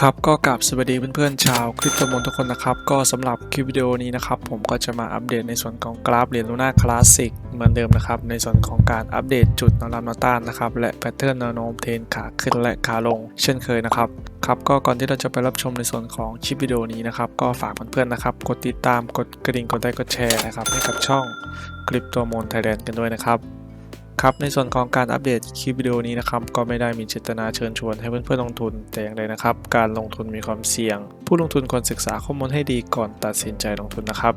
ครับก็กลับสวัสดีเพื่อนๆชาวคริปโตมนทุกคนนะครับ ก็สำหรับคลิปวิดีโอนี้นะครับ ผมก็จะมาอัปเดตในส่วนของกราฟเหรียญลูน่าคลาสสิกเหมือนเดิมนะครับ ในส่วนของการอัปเดตจุดแนวรับแนวต้านนะครับ และแพทเทิร์นแนวโน้มเทรนขาขึ้นและขาลง เช่นเคยนะครับครับก็ก่อนที่เราจะไปรับชมในส่วนของคลิปวิดีโอนี้นะครับ ก็ฝากเพื่อนๆนะครับ กดติดตามกดกระดิ่งกดไลค์กดแชร์นะครับให้กับช่องคริปโตมนไทยแลนด์กันด้วยนะครับ ครับในส่วนของการอัปเดตคลิปวิดีโอนี้นะครับก็ไม่ได้มีเจตนาเชิญชวนให้เพื่อนๆลงทุนแต่อย่างใดนะครับ การลงทุนมีความเสี่ยง ผู้ลงทุนควรศึกษาข้อมูลให้ดีก่อนตัดสินใจลงทุนนะครับ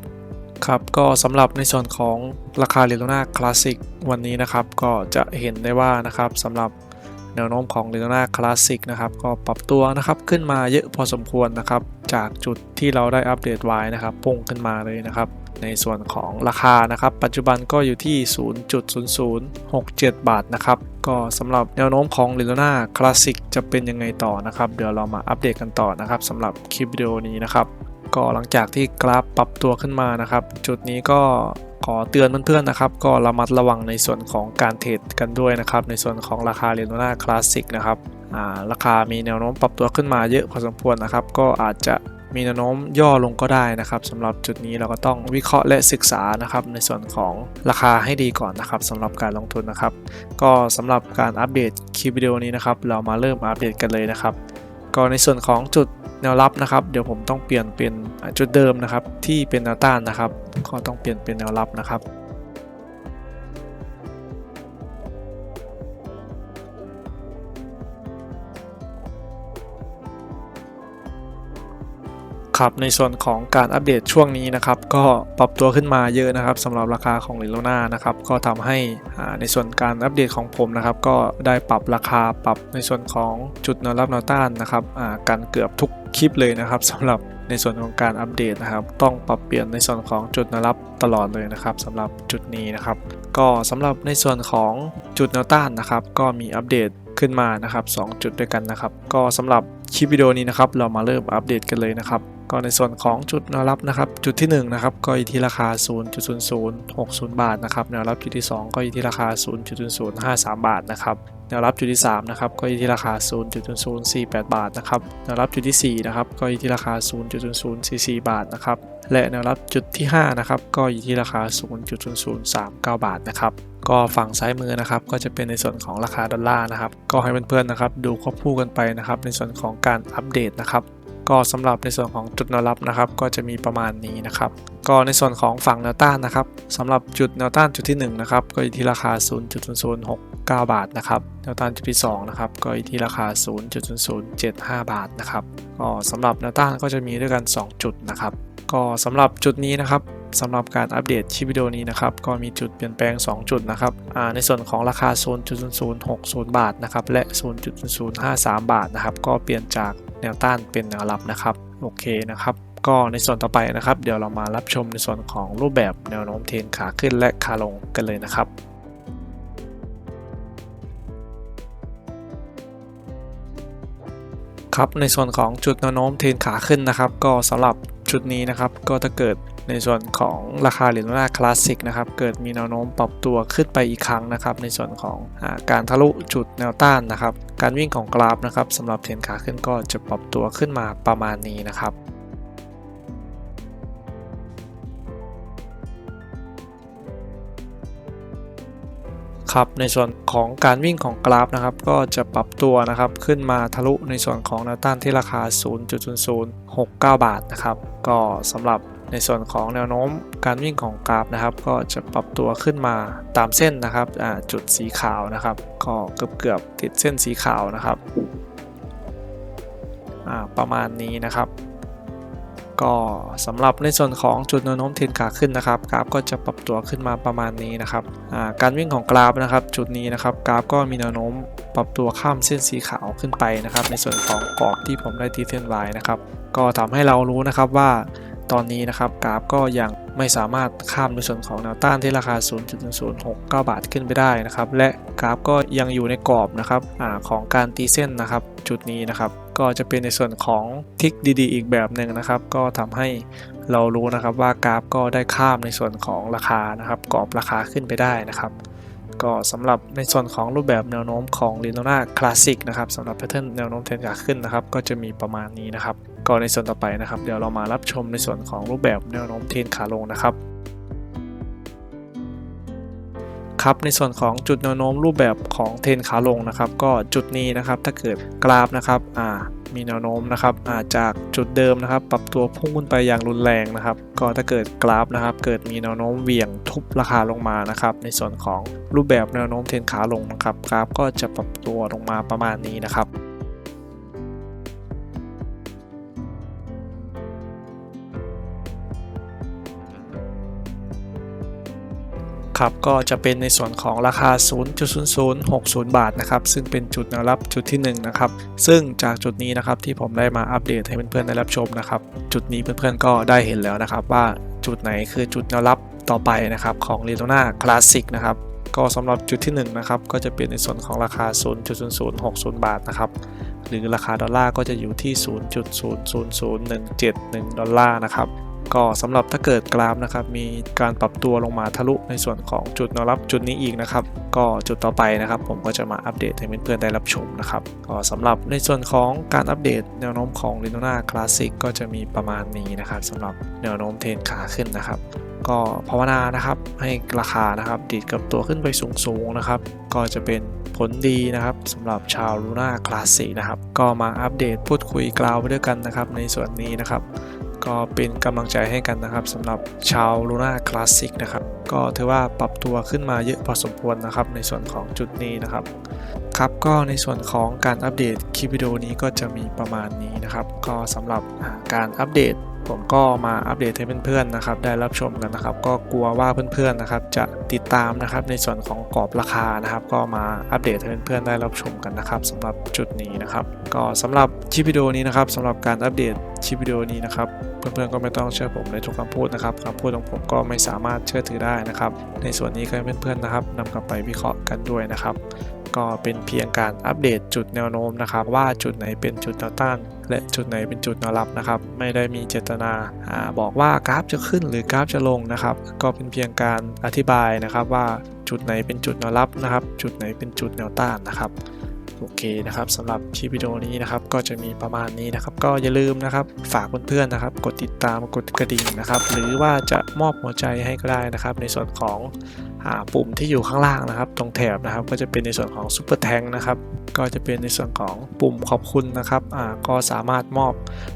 ครับก็สำหรับในส่วนของราคาเรโลนาคลาสสิกวันนี้นะครับก็จะเห็นได้ว่านะครับสำหรับแนวโน้มของเรโลนาคลาสสิกนะครับก็ปรับตัวนะครับขึ้นมาเยอะพอสมควรนะครับ จากจุดที่เราได้อัปเดตไว้นะครับพุ่งขึ้นมาเลยนะครับ ในส่วนของราคานะครับ ปัจจุบันก็อยู่ที่ 0.0067 บาทนะครับ ก็สำหรับแนวโน้มของลิโ n นาคลาสสิกจะเป็นยังไงต่อนะครับ เดี๋ยวเรามาอัปเดตกันต่อนะครับสำหรับคลิปวิดีโอนี้นะครับ ก็หลังจากที่กราฟปรับตัวขึ้นมานะครับ จุดนี้ก็ขอเตือนเพื่อนๆนะครับ ก็ระมัดระวังในส่วนของการเทรดกันด้วยนะครับ ในส่วนของราคาเรโ n นาคลาสสิกนะครับราคามีแนวโน้มปรับตัวขึ้นมาเยอะพอสมควรนะครับ ก็อาจจะ มีแนวโน้มย่อลงก็ได้นะครับสำหรับจุดนี้เราก็ต้องวิเคราะห์และศึกษานะครับในส่วนของราคาให้ดีก่อนนะครับสำหรับการลงทุนนะครับ ก็สำหรับการอัปเดตคลิปวิดีโอนี้นะครับเรามาเริ่มอัปเดตกันเลยนะครับก็ในส่วนของจุดแนวรับนะครับ เดี๋ยวผมต้องเปลี่ยนเป็นจุดเดิมนะครับ ที่เป็นแนวต้านนะครับ ก็ต้องเปลี่ยนเป็นแนวรับนะครับ ครับในส่วนของการอัปเดตช่วงนี้นะครับก็ปรับตัวขึ้นมาเยอะนะครับสำหรับราคาของเลิโลนานะครับก็ทำให้ในส่วนการอัปเดตของผมนะครับก็ได้ปรับราคาปรับในส่วนของจุดแนวรับแนวต้านนะครับอ่ากันเกือบทุก คลิปเลยนะครับสำหรับในส่วนของการอัปเดตนะครับ ต้องปรับเปลี่ยนในส่วนของจุดแนวรับตลอดเลยนะครับสำหรับจุดนี้นะครับ ก็สำหรับในส่วนของจุดแนวต้านนะครับ ก็มีอัปเดตขึ้นมานะครับ 2 จุดด้วยกันนะครับ ก็สำหรับคลิปวิดีโอนี้นะครับ เรามาเริ่มอัปเดตกันเลยนะครับก็ในส่วนของจุดแนวรับนะครับจุดที่1นะครับก็อยู่ที่ราคา 0.0060 บาทนะครับแนวรับจุดที่ 2 ก็อยู่ที่ราคา 0.0053 บาทนะครับแนวรับจุดที่3นะครับก็อยู่ที่ราคา 0.0048 บาทนะครับแนวรับจุดที่4นะครับ ก็อยู่ที่ราคา 0.0044 บาทนะครับ และแนวรับจุดที่ 5 นะครับ ก็อยู่ที่ราคา 0.0039 บาทนะครับ ก็ฝั่งซ้ายมือนะครับ ก็จะเป็นในส่วนของราคาดอลลาร์นะครับ ก็ให้เพื่อนๆนะครับ ดูควบคู่กันไปนะครับ ในส่วนของการอัปเดตนะครับก็สำหรับในส่วนของจุดแนวรับนะครับ ก็จะมีประมาณนี้นะครับ ก็ในส่วนของฝั่งแนวต้านนะครับสำหรับจุดแนวต้านจุดที่1นะครับก็อยู่ที่ราคา 0.006 บาทนะครับแนวต้านจุดที่2นะครับก็อยู่ที่ราคา 0.0075 บาทนะครับก็สำหรับแนวต้านก็จะมีด้วยกัน 2 จุดนะครับ ก็สำหรับจุดนี้นะครับสำหรับการอัปเดตคลิปวิดีโอนี้นะครับ ก็มีจุดเปลี่ยนแปลง 2 จุดนะครับในส่วนของราคา 0.0060 บาทนะครับ และ0.0053 บาทนะครับ ก็เปลี่ยนจากแนวต้านเป็นแนวรับนะครับ โอเคนะครับ ก็ในส่วนต่อไปนะครับ เดี๋ยวเรามารับชมในส่วนของรูปแบบแนวโน้มเทรนขาขึ้นและขาลงกันเลยนะครับ ครับในส่วนของจุดแนวโน้มเทรนขาขึ้นนะครับ ก็สำหรับจุดนี้นะครับ ก็ถ้าเกิดในส่วนของราคาเหรียญดอลลาร์คลาสสิกนะครับ เกิดมีแนวโน้มปรับตัวขึ้นไปอีกครั้งนะครับ ในส่วนของอการทะลุจุดแนวต้านนะครับ การวิ่งของกราฟนะครับสำหรับเทรนขาขึ้นก็จะปรับตัวขึ้นมาประมาณนี้นะครับ ครับ ในส่วนของการวิ่งของกราฟนะครับ ก็จะปรับตัวนะครับขึ้นมาทะลุในส่วนของแนวต้านที่ราคา 0.0069 บาทนะครับ ก็สำหรับในส่วนของแนวโน้มการวิ่งของกราฟนะครับ ก็จะปรับตัวขึ้นมาตามเส้นนะครับจุดสีขาวนะครับ ก็เกือบเกือบติดเส้นสีขาวนะครับประมาณนี้นะครับ ก็สำหรับในส่วนของจุดแนวโน้มเทรนขาขึ้นนะครับ กราฟก็จะปรับตัวขึ้นมาประมาณนี้นะครับการวิ่งของกราฟนะครับ จุดนี้นะครับกราฟก็มีแนวโน้มปรับตัวข้ามเส้นสีขาวขึ้นไปนะครับ ในส่วนของกรอบที่ผมได้ตีเส้นไว้นะครับ ก็ทำให้เรารู้นะครับว่าตอนนี้นะครับกราฟก็ยัง ไม่สามารถข้ามในส่วนของแนวต้านที่ราคา 0.069 บาทขึ้นไปได้นะครับ และกราฟก็ยังอยู่ในกรอบนะครับอของการตีเส้นนะครับ จุดนี้นะครับ ก็จะเป็นในส่วนของทิกดีๆ อีกแบบหนึ่งนะครับ ก็ทำให้เรารู้นะครับว่ากราฟก็ได้ข้ามในส่วนของราคานะครับกรอบราคาขึ้นไปได้นะครับก็สำหรับในส่วนของรูปแบบแนวโน้มของ l i n o n a Classic นะครับสำหรับแพทเทิร์นแนวโน้มเทรนขาขึ้นนะครับ ก็จะมีประมาณนี้นะครับ ก็ในส่วนต่อไปนะครับ เดี๋ยวเรามารับชมในส่วนของรูปแบบแนวโน้มเทรนขาลงนะครับครับในส่วนของจุดแนวโน้มรูปแบบของเทรนขาลงนะครับ ก็จุดนี้นะครับถ้าเกิดกราฟนะครับอ่ามีแนวโน้มนะครับอ่าจากจุดเดิมนะครับ ปรับตัวพุ่งขึ้นไปอย่างรุนแรงนะครับ ก็ถ้าเกิดกราฟนะครับ เกิดมีแนวโน้มเหวี่ยงทุบราคาลงมานะครับ ในส่วนของรูปแบบแนวโน้มเทรนขาลงนะครับ กราฟก็จะปรับตัวลงมาประมาณนี้นะครับ ครับก็จะเป็นในส่วนของราคา 0.0060 บาทนะครับซึ่งเป็นจุดแนวรับจุดที่1นะครับซึ่งจากจุดนี้นะครับที่ผมได้มาอัปเดตให้เพื่อนๆได้รับชมนะครับจุดนี้เพื่อนๆก็ได้เห็นแล้วนะครับว่าจุดไหนคือจุดแนวรับต่อไปนะครับของ l i n o n a Classic นะครับก็สำหรับจุดที่1นะครับก็จะเป็นในส่วนของราคา 0.0060 บาทนะครับหรือราคาดอลลาร์ก็จะอยู่ที่ 0.000171 ดอลลาร์นะครับ ก็สำหรับถ้าเกิดกราฟนะครับมีการปรับตัวลงมาทะลุในส่วนของจุดแนวรับจุดนี้อีกนะครับ ก็จุดต่อไปนะครับ ผมก็จะมาอัปเดตให้เพื่อนๆได้รับชมนะครับก็สำหรับในส่วนของการอัปเดตแนวโน้มของ l i n o n a Classic ก็จะมีประมาณนี้นะครับสำหรับแนวโน้มเทรนขาขึ้นนะครับก็ภาวนานะครับให้ราคานะครับดีดกับตัวขึ้นไปสูงๆนะครับ ก็จะเป็นผลดีนะครับสำหรับชาวลูน่าคลาสสิกนะครับ ก็มาอัปเดตพูดคุยกล่าวไปด้วยกันนะครับ ในส่วนนี้นะครับ ก็เป็นกำลังใจให้กันนะครับสำหรับชาวลูน่าคลาสสิกนะครับก็ถือว่าปรับตัวขึ้นมาเยอะพอสมควรนะครับในส่วนของจุดนี้นะครับครับก็ในส่วนของการอัปเดตคลิปวิดีโอนี้ก็จะมีประมาณนี้นะครับ ก็สำหรับการอัปเดตผมก็มาอัปเดตให้เพื่อนๆนะครับ ได้รับชมกันนะครับ ก็กลัวว่าเพื่อนๆนะครับ จะติดตามนะครับในส่วนของกรอบราคานะครับ ก็มาอัปเดตให้เพื่อนๆได้รับชมกันนะครับสำหรับจุดนี้นะครับ ก็สำหรับคลิปวิดีโอนี้นะครับสำหรับการอัปเดต คลิปวิดีโอนี้นะครับ เพื่อนๆก็ไม่ต้องเชื่อผมในทุกคำพูดนะครับคำพูดของผมก็ไม่สามารถเชื่อถือได้นะครับ ในส่วนนี้ก็ให้เพื่อนๆนะครับนำกลับไปวิเคราะห์กันด้วยนะครับ ก็เป็นเพียงการอัปเดตจุดแนวโน้มนะครับ ว่าจุดไหนเป็นจุดแนวต้าน และจุดไหนเป็นจุดแนวรับนะครับ ไม่ได้มีเจตนาอาบอกว่ากราฟจะขึ้นหรือกราฟจะลงนะครับ ก็เป็นเพียงการอธิบายนะครับว่าจุดไหนเป็นจุดแนวรับนะครับ จุดไหนเป็นจุดแนวต้านนะครับ โอเคนะครับสำหรับคลิปวิดีโอนี้นะครับ ก็จะมีประมาณนี้นะครับ ก็อย่าลืมนะครับ ฝากเพื่อนๆนะครับ กดติดตามกดกระดิ่งนะครับ หรือว่าจะมอบหัวใจให้ก็ได้นะครับ ในส่วนของปุ่มที่อยู่ข้างล่างนะครับ ตรงแถบนะครับ ก็จะเป็นในส่วนของซุปเปอร์แทงนะครับ ก็จะเป็นในส่วนของปุ่มขอบคุณนะครับก็สามารถมอบ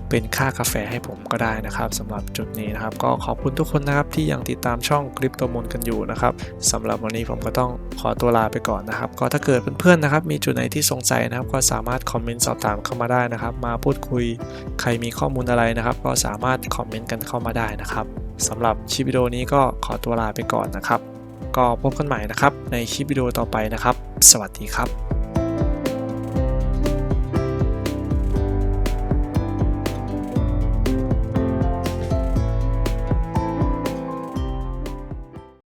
เป็นค่ากาแฟให้ผมก็ได้นะครับสำหรับจุดนี้นะครับ ก็ขอบคุณทุกคนนะครับที่ยังติดตามช่องคลิปตัวมนกันอยู่นะครับสำหรับวันนี้ผมก็ต้องขอตัวลาไปก่อนนะครับ ก็ถ้าเกิดเพื่อนๆนะครับ มีจุดไหนที่สงสัยนะครับ ก็สามารถคอมเมนต์สอบถามเข้ามาได้นะครับ มาพูดคุยใครมีข้อมูลอะไรนะครับ ก็สามารถคอมเมนต์กันเข้ามาได้นะครับสำหรับคลิปวิดีโอนี้ก็ขอตัวลาไปก่อนนะครับ ก็พบกันใหม่นะครับ ในคลิปวิดีโอต่อไปนะครับ สวัสดีครับ